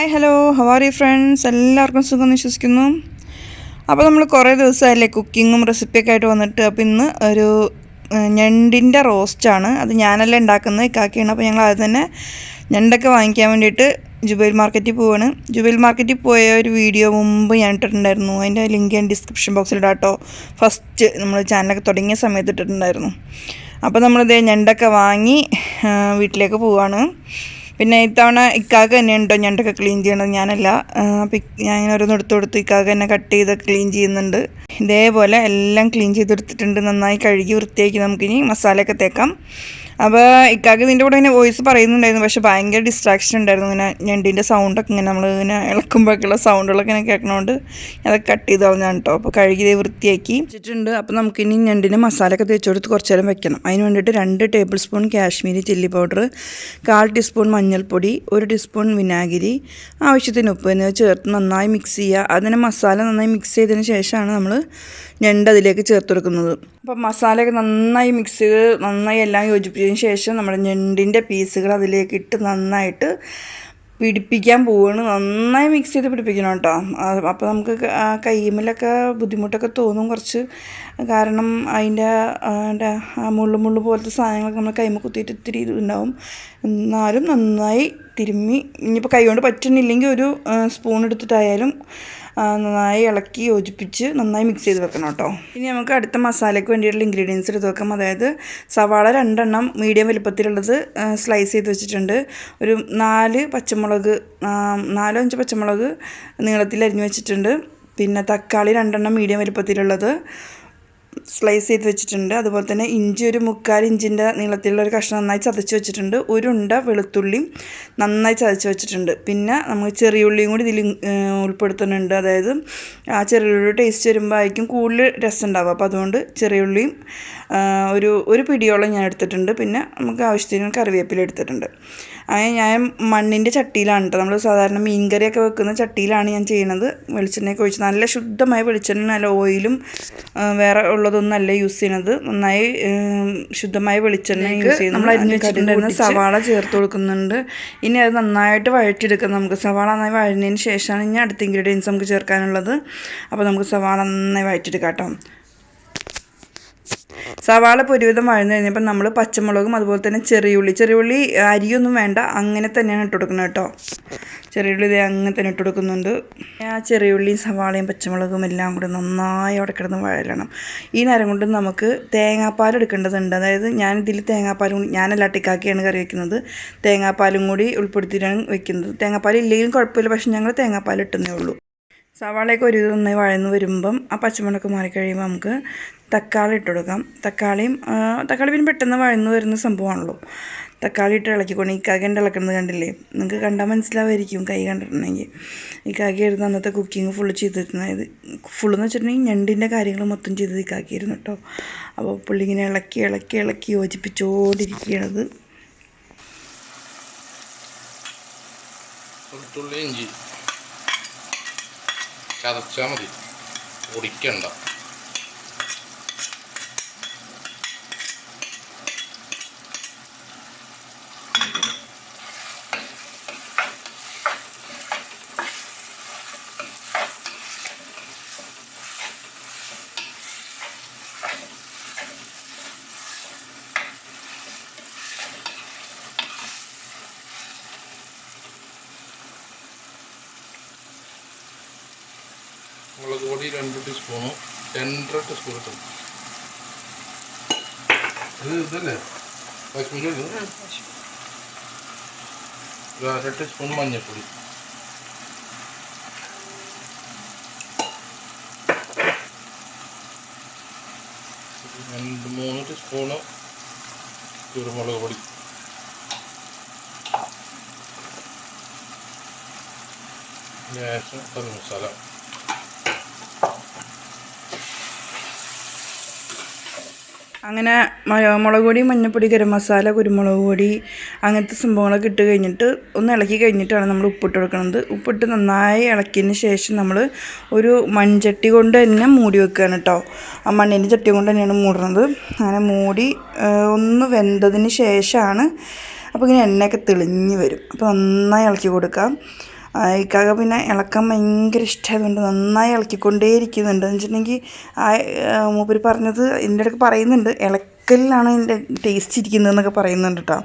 Hi hello ഹവാറി friends എല്ലാവർക്കും സുഖം വിശ്വസിക്കുന്നു. അപ്പോൾ നമ്മൾ കുറേ ദിവസമായില്ലേ കുക്കിങ്ങും റെസിപ്പിയൊക്കെ ആയിട്ട് വന്നിട്ട് അപ്പോൾ ഇന്ന് ഒരു ഞണ്ടിന്റെ റോസ്റ്റാണ് അത് ഞാനല്ല ഉണ്ടാക്കുന്നത്. ഇക്കാക്കിയാണ് അപ്പോൾ ഞങ്ങൾ ആദ്യം തന്നെ ഞണ്ടൊക്കെ വാങ്ങിക്കാൻ വേണ്ടിയിട്ട് ജുബൈൽ മാർക്കറ്റിൽ പോവാണ്. ജുബൈൽ മാർക്കറ്റിൽ പോയ ഒരു വീഡിയോ മുമ്പ് ഞാൻ ഇട്ടിട്ടുണ്ടായിരുന്നു. അതിന്റെ ലിങ്ക് ഞാൻ ഡിസ്ക്രിപ്ഷൻ ബോക്സിൽ ഇടാട്ടോ ഫസ്റ്റ് നമ്മൾ ചാനലൊക്കെ തുടങ്ങിയ സമയത്ത് ഇട്ടിട്ടുണ്ടായിരുന്നു. അപ്പോൾ നമ്മളിത് ഞണ്ടൊക്കെ വാങ്ങി വീട്ടിലേക്ക് പോവാണ്. പിന്നെ ഇത്തവണ ഇക്കാക്ക തന്നെ ഉണ്ടോ? ഞണ്ടൊക്കെ ക്ലീൻ ചെയ്യണത് ഞാനല്ല. അപ്പം ഞാൻ ഇങ്ങനെ ഓരോന്ന് എടുത്ത് കൊടുത്ത് ഇക്കാക്ക തന്നെ കട്ട് ചെയ്ത് ക്ലീൻ ചെയ്യുന്നുണ്ട്. ഇതേപോലെ എല്ലാം ക്ലീൻ ചെയ്തെടുത്തിട്ടുണ്ട്. നന്നായി കഴുകി വൃത്തിയാക്കി നമുക്കിനി മസാലയൊക്കെ തേക്കാം. അപ്പോൾ ഇക്കാക്ക് ഇതിന്റെ കൂടെ ഇങ്ങനെ വോയിസ് പറയുന്നുണ്ടായിരുന്നു. പക്ഷേ ഭയങ്കര ഡിസ്ട്രാക്ഷൻ ഉണ്ടായിരുന്നു. ഇങ്ങനെ ഞണ്ടിന്റെ സൗണ്ടൊക്കെ ഇങ്ങനെ നമ്മൾ ഇങ്ങനെ ഇളക്കുമ്പോഴൊക്കെയുള്ള സൗണ്ടുകളൊക്കെ ഇങ്ങനെ കേൾക്കണോണ്ട് അതൊക്കെ കട്ട് ചെയ്ത് കളഞ്ഞാണ് കേട്ടോ അപ്പോൾ കഴുകി വൃത്തിയാക്കി വെച്ചിട്ടുണ്ട്. അപ്പോൾ നമുക്കിനി ഞണ്ടിന് മസാലയൊക്കെ തേച്ച് കൊടുത്ത് കുറച്ച് നേരം വെക്കണം. അതിന് വേണ്ടിയിട്ട് രണ്ട് tablespoon Kashmiri chilli powder കാൽ ടീസ്പൂൺ മഞ്ഞൾപ്പൊടി ഒരു ടീസ്പൂൺ വിനാഗിരി ആവശ്യത്തിന് ഉപ്പ് എന്നിവ ചേർത്ത് നന്നായി മിക്സ് ചെയ്യുക. അതിന് മസാല നന്നായി മിക്സ് ചെയ്തതിന് ശേഷമാണ് നമ്മൾ ഞണ്ട് അതിലേക്ക് ചേർത്ത് കൊടുക്കുന്നത് അപ്പോൾ മസാലയൊക്കെ നന്നായി മിക്സ് ചെയ്ത് നന്നായി എല്ലാം യോജിപ്പിച്ചതിന് ശേഷം നമ്മുടെ ഞണ്ടിന്റെ പീസുകൾ അതിലേക്ക് ഇട്ട് നന്നായിട്ട് പിടിപ്പിക്കാൻ പോവുകയാണ് നന്നായി മിക്സ് ചെയ്ത് പിടിപ്പിക്കണം കേട്ടോ. അപ്പോൾ നമുക്ക് കയ്യുമ്മലൊക്കെ ബുദ്ധിമുട്ടൊക്കെ തോന്നും കുറച്ച് കാരണം അതിന്റെ അതിന്റെ ആ മുള്ളു മുള്ളു പോലത്തെ സാധനങ്ങളൊക്കെ നമ്മൾ കൈമ കുത്തിയിട്ട് ഇത്തിരി ഇതുണ്ടാവും എന്നാലും നന്നായി തിരുമ്മി ഇനിയിപ്പോൾ കൈ കൊണ്ട് പറ്റുന്നില്ലെങ്കിൽ ഒരു സ്പൂൺ എടുത്തിട്ടായാലും നന്നായി ഇളക്കി യോജിപ്പിച്ച് നന്നായി മിക്സ് ചെയ്ത് വെക്കണം കേട്ടോ. ഇനി നമുക്ക് അടുത്ത മസാലയ്ക്ക് വേണ്ടിയിട്ടുള്ള ഇൻഗ്രീഡിയൻസ് എടുത്ത് വെക്കാം. അതായത് സവാള രണ്ടെണ്ണം മീഡിയം വലുപ്പത്തിലുള്ളത് സ്ലൈസ് ചെയ്ത് വെച്ചിട്ടുണ്ട്. ഒരു നാല് പച്ചമുളക് നാലോ അഞ്ച് പച്ചമുളക് നീളത്തിൽ അരിഞ്ഞു വെച്ചിട്ടുണ്ട്. പിന്നെ തക്കാളി രണ്ടെണ്ണം മീഡിയം വലുപ്പത്തിലുള്ളത്. സ്ലൈസ് ചെയ്ത് വെച്ചിട്ടുണ്ട്. അതുപോലെ തന്നെ ഇഞ്ചി ഒരു മുക്കാൽ ഇഞ്ചിന്റെ നീളത്തിലുള്ള ഒരു കഷ്ണം നന്നായി ചതച്ച് വെച്ചിട്ടുണ്ട്. ഒരു ഉണ്ട വെളുത്തുള്ളിയും നന്നായി ചതച്ച് വെച്ചിട്ടുണ്ട്. പിന്നെ നമുക്ക് ചെറിയ ഉള്ളിയും കൂടി ഇതിൽ ഉൾപ്പെടുത്തുന്നുണ്ട്. അതായത് ആ ചെറിയ ഉള്ളി ടേസ്റ്റ് വരുമ്പോഴായിരിക്കും കൂടുതൽ രസം ഉണ്ടാവുക. അപ്പോൾ അതുകൊണ്ട് ചെറിയ ഉള്ളിയും ഒരു ഒരു പിടിയോളം ഞാൻ എടുത്തിട്ടുണ്ട്. പിന്നെ നമുക്ക് ആവശ്യത്തിന് കറിവേപ്പില എടുത്തിട്ടുണ്ട്. അങ്ങനെ ഞാൻ മണ്ണിന്റെ ചട്ടിയിലാണ് കേട്ടോ. നമ്മൾ സാധാരണ മീൻ കറിയൊക്കെ വെക്കുന്ന ചട്ടിയിലാണ് ഞാൻ ചെയ്യുന്നത് വെളിച്ചെണ്ണയൊക്കെ ഒഴിച്ച് നല്ല ശുദ്ധമായ വെളിച്ചെണ്ണ നല്ല ഓയിലും വേറെ ഉള്ളതൊന്നും അല്ല യൂസ് ചെയ്യുന്നത്. നന്നായി ശുദ്ധമായ വെളിച്ചെണ്ണ യൂസ് ചെയ്യുന്നത് നമ്മൾ അരിഞ്ഞ് വെച്ചിട്ടുണ്ടായിരുന്ന സവാള ചേർത്ത് കൊടുക്കുന്നുണ്ട്. ഇനി അത് നന്നായിട്ട് വഴറ്റിയെടുക്കാം നമുക്ക്. സവാള നന്നായി വഴഞ്ഞതിന് ശേഷമാണ് ഇനി അടുത്ത ഇൻഗ്രീഡിയൻസ് നമുക്ക് ചേർക്കാനുള്ളത്. അപ്പോൾ നമുക്ക് സവാള നന്നായി വഴറ്റിയെടുക്കാം കേട്ടോ. സവാള ഇപ്പോൾ ഒരുവിധം വഴന്നു കഴിഞ്ഞപ്പോൾ നമ്മൾ പച്ചമുളകും അതുപോലെ തന്നെ ചെറിയുള്ളി. ചെറിയുള്ളി അരിയൊന്നും വേണ്ട. അങ്ങനെ തന്നെയാണ് ഇട്ട് കൊടുക്കുന്നത് കേട്ടോ. ചെറിയുള്ളി ഇതേ അങ്ങനെ തന്നെ ഇട്ട് കൊടുക്കുന്നുണ്ട്. ആ ചെറിയുള്ളിയും സവാളയും പച്ചമുളകും എല്ലാം കൂടി നന്നായി അവിടെ കിടന്ന് വഴലണം. ഈ നേരം കൊണ്ട് നമുക്ക് തേങ്ങാപ്പാൽ എടുക്കേണ്ടതുണ്ട്. അതായത് ഞാൻ ഇതിൽ തേങ്ങാപ്പാലും ഞാനല്ല ടിക്കാക്കിയാണ് കറി വെക്കുന്നത്. തേങ്ങാപ്പാലും കൂടി ഉൾപ്പെടുത്തിയിട്ടാണ് വെക്കുന്നത്. തേങ്ങാപ്പാൽ ഇല്ലെങ്കിലും കുഴപ്പമില്ല. പക്ഷേ ഞങ്ങൾ തേങ്ങാപ്പാൽ ഇട്ടുന്നേ ഉള്ളൂ. സവാളയൊക്കെ ഒരു നന്നായി വഴന്ന് വരുമ്പം ആ പച്ചമുളക് മാറിക്കഴിയുമ്പോൾ നമുക്ക് തക്കാളി ഇട്ട് കൊടുക്കാം. തക്കാളിയും തക്കാളി പിന്നെ പെട്ടെന്ന് വഴന്ന് വരുന്ന സംഭവമാണല്ലോ. തക്കാളി ഇട്ട് ഇളക്കിക്കൊണ്ട് കകന്റെ ഇളക്കുന്നത് കണ്ടില്ലേ? നിങ്ങൾക്ക് കണ്ടാൽ മനസ്സിലാവുമായിരിക്കും കൈ കണ്ടിട്ടുണ്ടെങ്കിൽ. ഈ കാക്കിയായിരുന്നു അന്നത്തെ കുക്കിംഗ് ഫുള്ള് ചെയ്തിരുന്നത്. ഫുള്ളെന്ന് വെച്ചിട്ടുണ്ടെങ്കിൽ ഞണ്ടിന്റെ കാര്യങ്ങൾ മൊത്തം ചെയ്തത് ഈ കാക്കിയായിരുന്നു കേട്ടോ. അപ്പോൾ പുള്ളി ഇങ്ങനെ ഇളക്കി ഇളക്കി ഇളക്കി യോജിപ്പിച്ചുകൊണ്ടിരിക്കുകയാണത് ചതച്ചാൽ മതി. പൊടിക്കണ്ട. മുളക് പൊടി രണ്ട് ടീസ്പൂണും രണ്ടര ടീസ്പൂൺ ഇട്ടു ഇത് ഇതല്ലേ? കാശ്മീരി? ഒരു അര ടീസ്പൂൺ മഞ്ഞൾപ്പൊടി രണ്ട് മൂന്ന് ടീസ്പൂണ് കുരുമുളക് പൊടി. ലേശം കറി മസാല. അങ്ങനെ മുളക് പൊടി മഞ്ഞൾപ്പൊടി ഗരം മസാല കുരുമുളക് പൊടി അങ്ങനത്തെ സംഭവങ്ങളൊക്കെ ഇട്ട് കഴിഞ്ഞിട്ട് ഒന്ന് ഇളക്കി കഴിഞ്ഞിട്ടാണ് നമ്മൾ ഉപ്പിട്ട് കൊടുക്കുന്നത്. ഉപ്പിട്ട് നന്നായി ഇളക്കിയതിന് ശേഷം നമ്മൾ ഒരു മൺചട്ടി കൊണ്ട് തന്നെ മൂടി വെക്കുകയാണ് കേട്ടോ. ആ മണ്ണിന്റെ ചട്ടി കൊണ്ട് തന്നെയാണ് മൂടുന്നത്. അങ്ങനെ മൂടി ഒന്ന് വെന്തതിന് ശേഷമാണ് അപ്പോൾ ഇങ്ങനെ എണ്ണയൊക്കെ തെളിഞ്ഞ് വരും. അപ്പോൾ നന്നായി ഇളക്കി കൊടുക്കാം. ഇക്കാക്ക പിന്നെ ഇളക്കാൻ ഭയങ്കര ഇഷ്ടമായതുകൊണ്ട് നന്നായി ഇളക്കിക്കൊണ്ടേയിരിക്കുന്നുണ്ട്. എന്ന് വെച്ചിട്ടുണ്ടെങ്കിൽ ആ മൂപ്പര് പറഞ്ഞത് എന്റെ അടുക്ക് പറയുന്നുണ്ട്. ഇളക്കലിലാണ് എന്റെ ടേസ്റ്റ് ഇരിക്കുന്നതെന്നൊക്കെ പറയുന്നുണ്ട് കേട്ടോ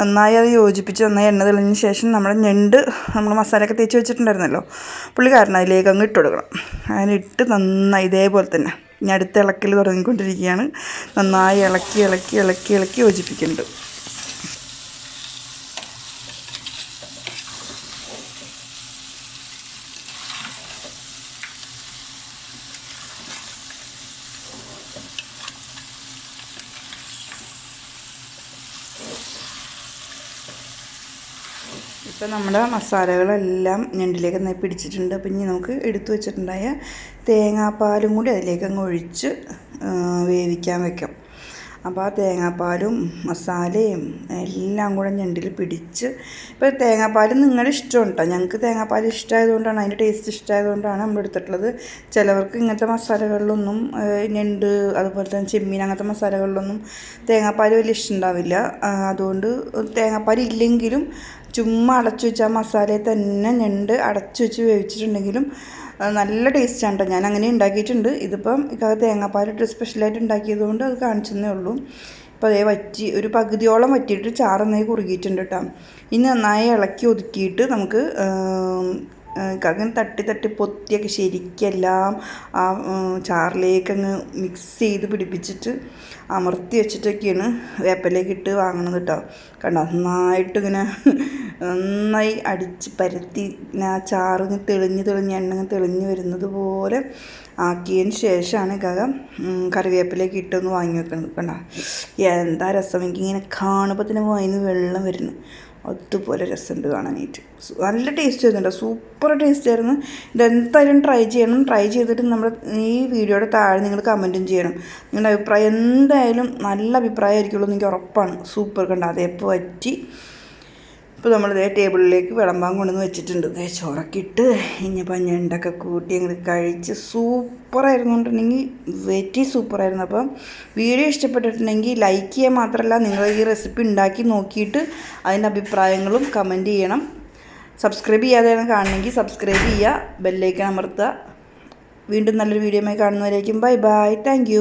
നന്നായി അത് യോജിപ്പിച്ച് നന്നായി എണ്ണ തെളിഞ്ഞ ശേഷം നമ്മൾ ഞണ്ട് നമ്മൾ മസാലയൊക്കെ തേച്ച് വെച്ചിട്ടുണ്ടായിരുന്നല്ലോ. പുള്ളിക്കാരൻ അതിലേക്ക് അങ്ങ് ഇട്ട് കൊടുക്കണം. ഇട്ട് നന്നായി ഇതേപോലെ തന്നെ. ഇനി അടുത്ത ഇളക്കൽ തുടങ്ങിക്കൊണ്ടിരിക്കുകയാണ്. നന്നായി ഇളക്കി ഇളക്കി ഇളക്കി ഇളക്കി യോജിപ്പിക്കുന്നുണ്ട്. ഇപ്പം നമ്മുടെ മസാലകളെല്ലാം ഞണ്ടിലേക്ക് നന്നായി പിടിച്ചിട്ടുണ്ട്. അപ്പം ഇനി നമുക്ക് എടുത്തു വെച്ചിട്ടുണ്ടായ തേങ്ങാപ്പാലും കൂടി അതിലേക്ക് അങ്ങ് ഒഴിച്ച് വേവിക്കാൻ വെക്കാം. അപ്പോൾ ആ തേങ്ങാപ്പാലും മസാലയും എല്ലാം കൂടെ ഞണ്ടിൽ പിടിച്ച് ഇപ്പോൾ തേങ്ങാപ്പാൽ നിങ്ങളുടെ ഇഷ്ടം കേട്ടോ. ഞങ്ങൾക്ക് തേങ്ങാപ്പാൽ ഇഷ്ടമായതുകൊണ്ടാണ് അതിന്റെ ടേസ്റ്റ് ഇഷ്ടമായതുകൊണ്ടാണ് നമ്മൾ എടുത്തിട്ടുള്ളത്. ചിലവർക്ക് ഇങ്ങനത്തെ മസാലകളിലൊന്നും ഞണ്ട് അതുപോലെ തന്നെ ചെമ്മീൻ അങ്ങനത്തെ മസാലകളിലൊന്നും തേങ്ങാപ്പാൽ വലിയ ഇഷ്ടമുണ്ടാവില്ല അതുകൊണ്ട് തേങ്ങാപ്പാൽ ഇല്ലെങ്കിലും ചുമ്മാ അടച്ചു വെച്ച മസാലയിൽ തന്നെ ഞണ്ട് അടച്ചു വെച്ച് വേവിച്ചിട്ടുണ്ടെങ്കിലും നല്ല ടേസ്റ്റാണ് കേട്ടോ ഞാൻ അങ്ങനെ ഉണ്ടാക്കിയിട്ടുണ്ട്. ഇതിപ്പം ഇക്കാ തേങ്ങാപ്പാലിട്ട് സ്പെഷ്യലായിട്ട് ഉണ്ടാക്കിയതുകൊണ്ട് അത് കാണിച്ചെന്നേ ഉള്ളൂ. ഇപ്പോൾ അതേ വറ്റി ഒരു പകുതിയോളം വറ്റിയിട്ട് ചാറ് നന്നായി കുറുകിയിട്ടുണ്ട് കേട്ടോ ഇനി നന്നായി ഇളക്കി ഒതുക്കിയിട്ട് നമുക്ക് അങ്ങനെ തട്ടി തട്ടി പൊത്തിയൊക്കെ ശരിക്കെല്ലാം ആ ഉം, ചാറിലേക്ക് അങ്ങ് മിക്സ് ചെയ്ത് പിടിപ്പിച്ചിട്ട് അമർത്തി വെച്ചിട്ടൊക്കെയാണ് വേപ്പിലേക്ക് ഇട്ട് വാങ്ങണത് കേട്ടോ കണ്ടോ? നന്നായിട്ട് ഇങ്ങനെ നന്നായി അടിച്ച് പരത്തി ആ ചാറ് തെളിഞ്ഞ് തെളിഞ്ഞ് എണ്ണ തെളിഞ്ഞ് വരുന്നത് പോലെ ആക്കിയതിന് ശേഷമാണ് കക കറിവേപ്പിലേക്ക് ഇട്ടൊന്ന് വാങ്ങി വെക്കുന്നത് കണ്ടോ? എന്താ രസം? എനിക്കിങ്ങനെ കാണുമ്പോൾ തന്നെ വായിന്ന് വെള്ളം വരുന്നു. അതുപോലെ രസമുണ്ട് കാണാനായിട്ട്. നല്ല ടേസ്റ്റ് ആയിരുന്നുണ്ട് സൂപ്പർ ടേസ്റ്റ് ആയിരുന്നു. ഇതെന്തായാലും ട്രൈ ചെയ്യണം. ട്രൈ ചെയ്തിട്ട് നമ്മൾ ഈ വീഡിയോയുടെ താഴെ നിങ്ങൾ കമന്റും ചെയ്യണം. നിങ്ങളുടെ അഭിപ്രായം എന്തായാലും നല്ല അഭിപ്രായമായിരിക്കുള്ളൂ എന്ന് എനിക്ക് ഉറപ്പാണ്. സൂപ്പർ കണ്ട? അതേപ്പോൾ പറ്റി? ഇപ്പോൾ നമ്മൾ ഇതേ ടേബിളിലേക്ക് വിളമ്പാൻ കൊണ്ടുവന്ന് വെച്ചിട്ടുണ്ട്. ഇതേ ചോറൊക്കെ ഇനിയിപ്പോൾ ഞണ്ടൊക്കെ കൂട്ടി അങ്ങോട്ട് കഴിച്ച് സൂപ്പറായിരുന്നു കൊണ്ടുണ്ടെങ്കിൽ വെരി സൂപ്പറായിരുന്നു. അപ്പം വീഡിയോ ഇഷ്ടപ്പെട്ടിട്ടുണ്ടെങ്കിൽ ലൈക്ക് ചെയ്യാൻ മാത്രമല്ല നിങ്ങൾ ഈ റെസിപ്പി ഉണ്ടാക്കി നോക്കിയിട്ട് അതിന്റെ അഭിപ്രായങ്ങളും കമന്റ് ചെയ്യണം. സബ്സ്ക്രൈബ് ചെയ്യാതെ കാണണമെങ്കിൽ സബ്സ്ക്രൈബ് ചെയ്യുക ബെല്ലൈക്കൺ അമർത്തുക. വീണ്ടും നല്ലൊരു വീഡിയോയുമായി കാണുന്നവരേക്കും ബൈ ബൈ താങ്ക്